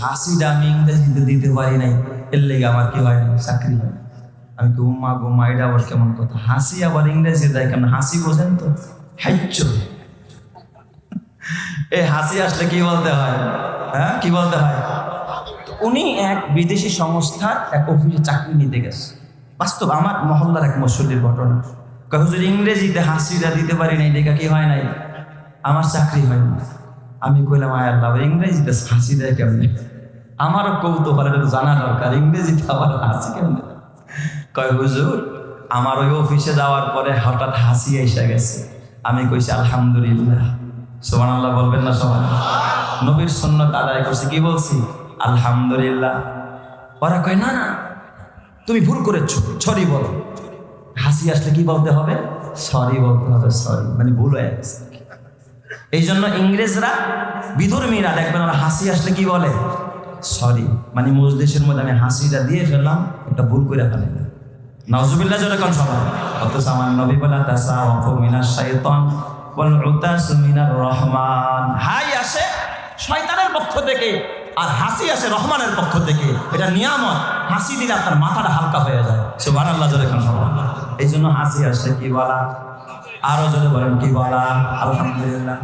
হাসিটা আমি ইংরেজিতে দিতে পারি নাই, এর লেগে আমার কি হয় না চাকরি হয়। আমি কি উম্মা এটা আবার কেমন কথা। হাসি আবার ইংরেজি দেয় কেন হাসি বোঝেন তো? হাইচ্ছ এই হাসি আসলে কি বলতে হয়? হ্যাঁ কি বলতে হয়? উনি এক বিদেশি সংস্থার এক অফিসে চাকরি নিতে গেছে। বাস্তব, আমার মহল্লার এক মসল্লির ঘটনা। হুজুর, ইংরেজিতে হাসিটা দিতে পারি নাই, দেখা কি হয় নাই? আমার চাকরি হয় না আমি কইলাম, আয় আল্লাহ ইংরেজিতে হাসি দেয় কেমনে? আমারও কৌতূহল এটা জানা দরকার ইংরেজিতে আবার হাসি কেমনে? কয়, হুজুর, আমার ওই অফিসে যাওয়ার পরে হঠাৎ হাসি এসে গেছে। আমি কইছি, আলহামদুলিল্লাহ। সোমান আল্লাহ বলবেন না সবাই? নবীর সন্ন্যত আদায় করছে, কি বলছি? আলহামদুলিল্লাহ। ওরা কয়, না না, তুমি ভুল করেছ, সরি বলো। হাসি আসলে কি বলতে হবে? সরি বলতে হবে, সরি মানে ভুল হয়ে গেছে। এই জন্য ইংরেজরা বিধর্মীরা, দেখবেন ওরা হাসি আসলে কি বলে? সরি মানে মজলিসের মধ্যে আমি হাসিটা দিয়ে ফেললাম, একটা ভুল করে ফেলে নাউজুবিল্লাহ যেরকম সবাই অথচ আমার নবী বলা তাসা অফু মিনার বল উতাসু মিনার রহমান। হাই আসে শয়তানের পক্ষ থেকে, আর হাসি আসে রহমানের পক্ষ থেকে। এটা নিয়ামত, হাসি দিলে আপনার মাথাটা হালকা হয়ে যায়। সে সুবহানাল্লাহ যেরকম সবাই এই জন্য হাসি আসলে কি বলা? আরও জোরে বলেন, কি বলা? আলহামদুলিল্লাহ।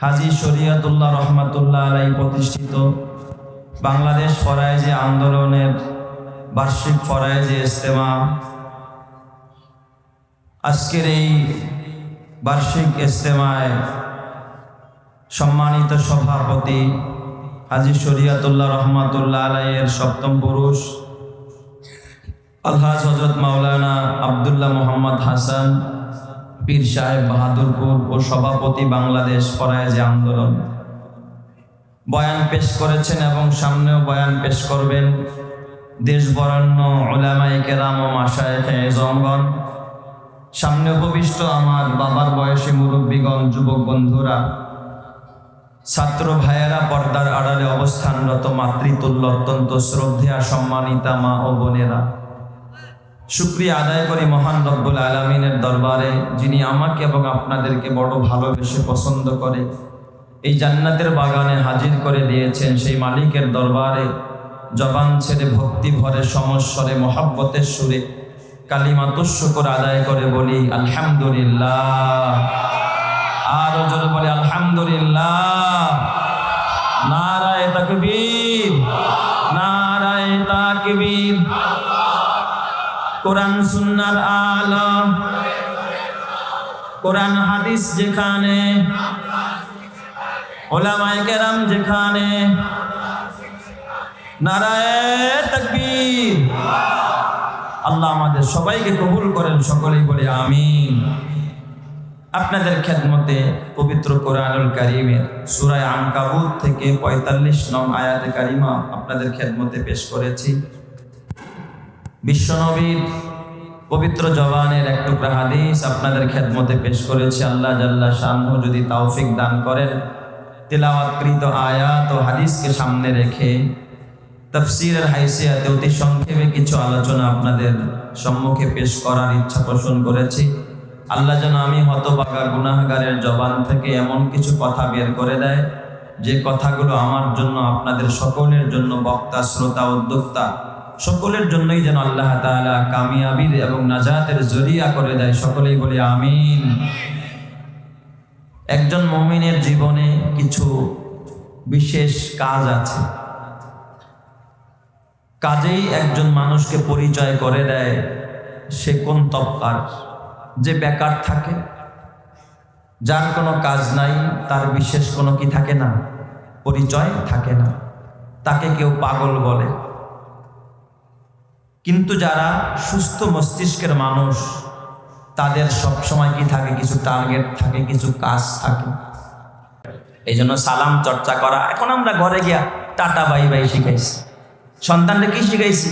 হাজি শরিয়াতুল্লাহ রহমাতুল্লাহ আলাই প্রতিষ্ঠিত বাংলাদেশ ফরাইজি আন্দোলনের বার্ষিক ফরাইজি ইস্তেমা আজকের এই বার্ষিক ইস্তেমায় সম্মানিত সভাপতি হাজি শরিয়াতুল্লাহ রহমাতুল্লাহ আলাইয়ের সপ্তম পুরুষ আল্লাহ হজরত মাওলানা আবদুল্লাহ মোহাম্মদ হাসান পীর সাহেব বাহাদুরপুর ও সভাপতি বাংলাদেশ ফরায়েজে আন্দোলন। বয়ান পেশ করেছেন এবং সামনেও বয়ান পেশ করবেন দেশ বরণ্য ওলামাই কেরাম ও মাসায় জমগণ সামনে উপবিষ্ট আমার বাবার বয়সী মুরব্বীগণ, যুবক বন্ধুরা, ছাত্র ভাইয়েরা পর্দার আড়ালে অবস্থানরত মাতৃতুল্য অত্যন্ত শ্রদ্ধেয়া সম্মানিতা মা ও বোনেরা। শুক্রিয়া আদায় করি মহান রব্বুল আলমিনের দরবারে, যিনি আমাকে এবং আপনাদেরকে বড় ভালোবেসে পছন্দ করে, এই জান্নাতের বাগানে হাজির করে দিয়েছেন সেই মালিকের দরবারে, জবান ছেড়ে, ভক্তি ভরে, সমস্বরে, মহাব্বতের সুরে কালিমা তুষ্যকর আদায় করে বলি, আলহামদুলিল্লাহ। আরও জোরে বলি, আলহামদুলিল্লাহ। নারায় তাকবীর নারায় তাকবীর। কোরআন সুন্নার আলম কোরআন হাদিস যেখানে, ওলামায়ে কেরাম যেখানে, নারায় তাকবীর। আল্লাহ আমাদের সবাইকে কবুল করেন, সকলেই বলে আমিন। আপনাদের খেদমতে পবিত্র কোরআনুল কারিমের সুরায় আনকাবুত থেকে পঁয়তাল্লিশ নং আয়াতে কারিমা আপনাদের খেদমতে পেশ করেছি। বিশ্বনবীর পবিত্র জবানের এক টুকরা হাদিস আপনাদের খেদমতে পেশ করেছি। আল্লাহ জাল্লা শাহ যদি তাওফিক দান করেন, তেলাওয়াতকৃত আয়াত ও হাদিসকে সামনে রেখে তফসিরের হাইসিয়াতে অতি সংক্ষেপে কিছু আলোচনা আপনাদের সম্মুখে পেশ করার ইচ্ছা পোষণ করেছি। আল্লাহ যেন আমি হতবাগা গুনাহগারের জবান থেকে এমন কিছু কথা বের করে দেয়, যে কথাগুলো আমার জন্য, আপনাদের সকলের জন্য বক্তা, শ্রোতা, উদ্যোক্তা সকলের জন্যই যেন আল্লাহ তাআলা কামিয়াবির এবং নাজাতের জরিয়া করে দেয়। সকলেই বলে আমিন। একজন মমিনের জীবনে কিছু বিশেষ কাজ আছে। কাজেই একজন মানুষকে পরিচয় করে দেয় সে কোন তপকার যে বেকার থাকে, যার কোনো কাজ নাই, তার বিশেষ কোনো কি থাকে না? পরিচয় থাকে না। তাকে কেউ পাগল বলে। কিন্তু যারা সুস্থ মস্তিষ্কের মানুষ, তাদের সব সময় কি থাকে? কিছু টার্গেট থাকে, কিছু কাজ থাকে। এই জন্য সালাম, চর্চা করা। এখন আমরা ঘরে গিয়া টাটা, বাই বাই শিখাইছি। সন্তানরা কি শিখাইছি?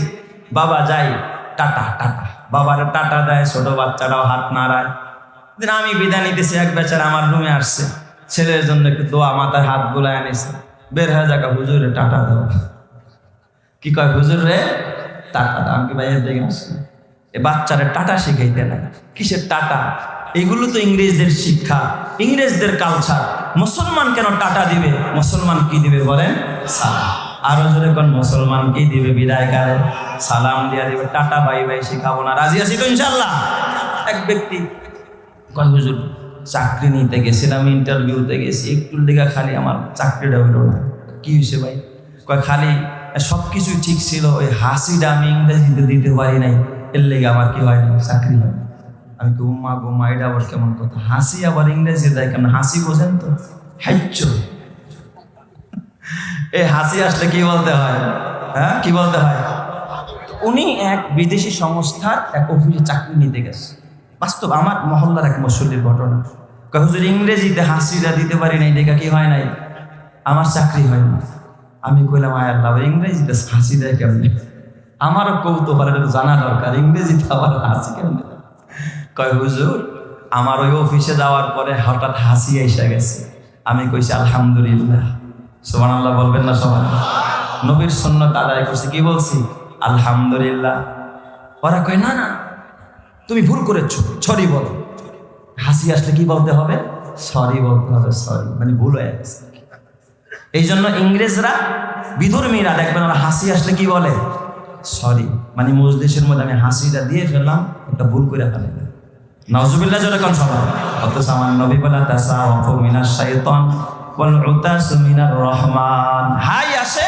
বাবা যাই, টাটা টাটা। বাবার টাটা দেয়, ছোট বাচ্চারাও হাত নাড়ায়। দিন আমি বিদায় নিতেছি, এক বেচারা আমার রুমে আসছে। ছেলের জন্য একটু দোয়া মাথায় হাত বুলায় আনিছে বের হয়ে যাকা, হুজুরে টাটা দাও। কি কয়, হুজুর রে? টাটা আমি কি ভাইয়ের দিকে আসছি। এ বাচ্চারা টাটা শিখাইতে না কিসের টাটা? এগুলো তো ইংরেজদের শিক্ষা, ইংরেজদের কালচার মুসলমান কেন টাটা দিবে? মুসলমান কি দিবে বলেন? সালাম। আরও জোরে কোন মুসলমান কি দিবে বিদায় কালে? সালাম দিয়া দিবে, টাটা, বাই বাই, শিখাবো না। রাজি আছি তো ইনশাল্লাহ এক ব্যক্তি কয়, হুজুর, চাকরি নিতে গেছিলাম ইন্টারভিউতে গেছি, একটু লেগা খালি আমার চাকরিটা হইল না। কি হয়েছে ভাই? কয়, খালি সব কিছুই ঠিক ছিল, ওই হাসিটা আমি ইংরেজিতে দিতে পারি নাই। এর লেগে আমার কি হয় চাকরি হয়। আমি কি উম্মা গুম্মা এটা আবার কেমন কথা? হাসি আবার ইংরেজি দেয় কেন হাসি বোঝেন তো? হাইচ্ছ এই হাসি আসলে কি বলতে হয়? হ্যাঁ কি বলতে হয়? উনি এক বিদেশি সংস্থার এক অফিসে চাকরি নিতে গেছে। বাস্তব আমার মহল্লার এক মুসল্লির ঘটনা। হুজুর, ইংরেজিতে হাসিটা দিতে পারি নাই, দেখা কি হয় নাই? আমার চাকরি হয় না। আমি কইলাম, আয় আল্লাহ ইংরেজিতে হাসি দেয় কেমনি? আমারও কৌতূহল জানা দরকার ইংরেজিতে আবার হাসি কেমনি? কয়, হুজুর, আমার ওই অফিসে যাওয়ার পরে হঠাৎ হাসি এসে গেছে। আমি কইছি, আলহামদুলিল্লাহ। সোমান আল্লাহ বলবেন না সবাই? নবীর সন্ন্যত আদায় করছি, কি বলছি? আলহামদুলিল্লাহ। ওরা কয়, না না, তুমি ভুল করেছ, সরি বলো। হাসি আসলে কি বলতে হবে? সরি বলতে হবে, সরি মানে ভুল হয়ে গেছে। এই জন্য ইংরেজরা, বিধর্মীরা, দেখবেন ওরা হাসি আসলে কি বলে? সরি মানে মজলিসের মধ্যে আমি হাসিটা দিয়ে ফেললাম, একটা ভুল করে ফেলে নজুবিল্লাহ যখন সবাই অথচ আমার নবী বলা তাসা অফ মিনার শাইতান ওয়াল উতাসু মিনার রহমান। হাই আসে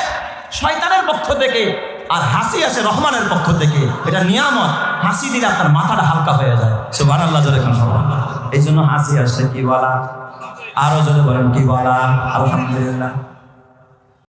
শয়তানের পক্ষ থেকে, আর হাসি আসে রহমানের পক্ষ থেকে। এটা নিয়ামত, হাসি দিলে আপনার মাথাটা হালকা হয়ে যায়। সুবহানাল্লাহ যখন সবাই এই জন্য হাসি আসলে কি বলা? আরও জোরে বলেন, কি বলা? আলহামদুলিল্লাহ।